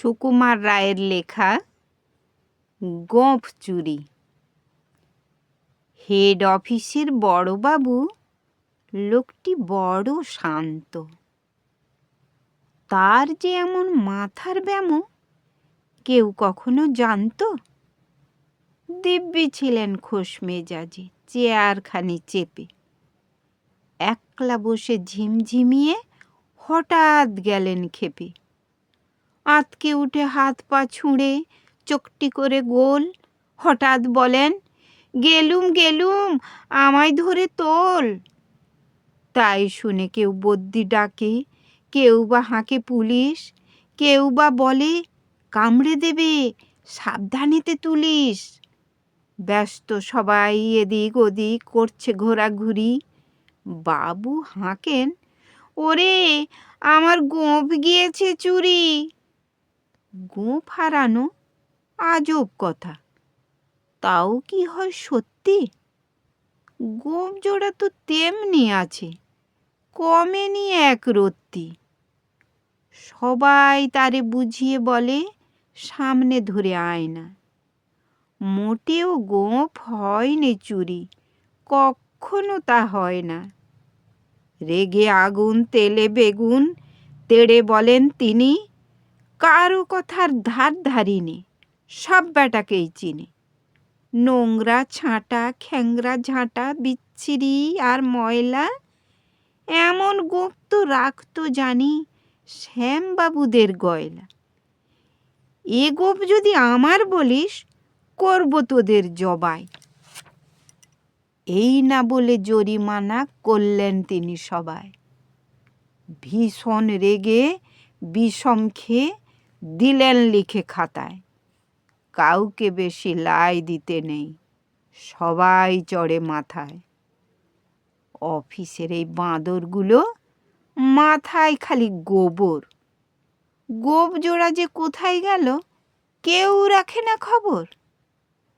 সুকুমার রায়ের লেখা গোঁফ চুরি। হেড অফিসের বড়বাবু, লোকটি বড় শান্ত। তার যে এমন মাথার ব্যামো, কেউ কখনো জানতো? দিব্যি ছিলেন খোশ মেজাজে, চেয়ারখানি চেপে। একলা বসে ঝিমঝিমিয়ে হঠাৎ গেলেন খেপে। আতকে উঠে হাত পা ছুঁড়ে চোখটি করে গোল। হঠাৎ বলেন, গেলুম গেলুম, আমায় ধরে তোল। তাই শুনে কেউ বদ্যি ডাকে, কেউ বা হাঁকে পুলিশ, কেউ বা বলে, কামড়ে দেবে, সাবধানেতে তুলিস। ব্যস্ত সবাই এদিক ওদিক করছে ঘোরাঘুরি। বাবু হাঁকেন, ওরে, আমার গোঁফ গিয়েছে চুরি। গোঁফ হারানো আজব কথা। তাও কি হয় সত্যি? গোঁফ জোড়া তো তেমনি আছে কমেনি এক রত্তি। সবাই তারে বুঝিয়ে বলে, সামনে ধরে আয় না। মোটেও গোঁফ হয়নি চুরি কখনো তা হয় না। রেগে আগুন, তেলে বেগুন, তেড়ে বলেন তিনি কারও কথার ধার ধারিনি, সব বেটাকেই চিনে। নোংরা ছাঁটা, খ্যাংরা ঝাঁটা, বিচ্ছিরি আর ময়লা, এমন গোপ তো রাখতো জানি শ্যামবাবুদের গয়লা। এ গোপ যদি আমার বলিস, করব তোদের জবাই। এই না বলে জরিমানা করলেন তিনি সবাই। ভীষণ রেগে বিষম খেয়ে দিলেন লিখে খাতায়। কাউকে বেশি লাই দিতে নেই, সবাই চড়ে মাথায়। অফিসের এই বাঁদরগুলো মাথায় খালি গোবর। গোপ জোড়া যে কোথায় গেল, কেউ রাখে না খবর।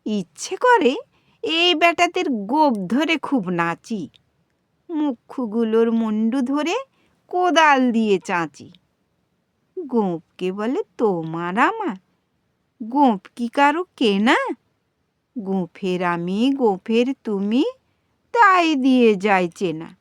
ইচ্ছে করে এই বেটাদের গোপ ধরে খুব নাচি। মুখগুলোর মুন্ডু ধরে কোদাল দিয়ে চাঁচি। গোঁপকে বলে তোমার আমার? গোঁপ কি কারও কেনা? গোঁফের আমি, গোঁফের তুমি, তাই দিয়ে যাই চেনা।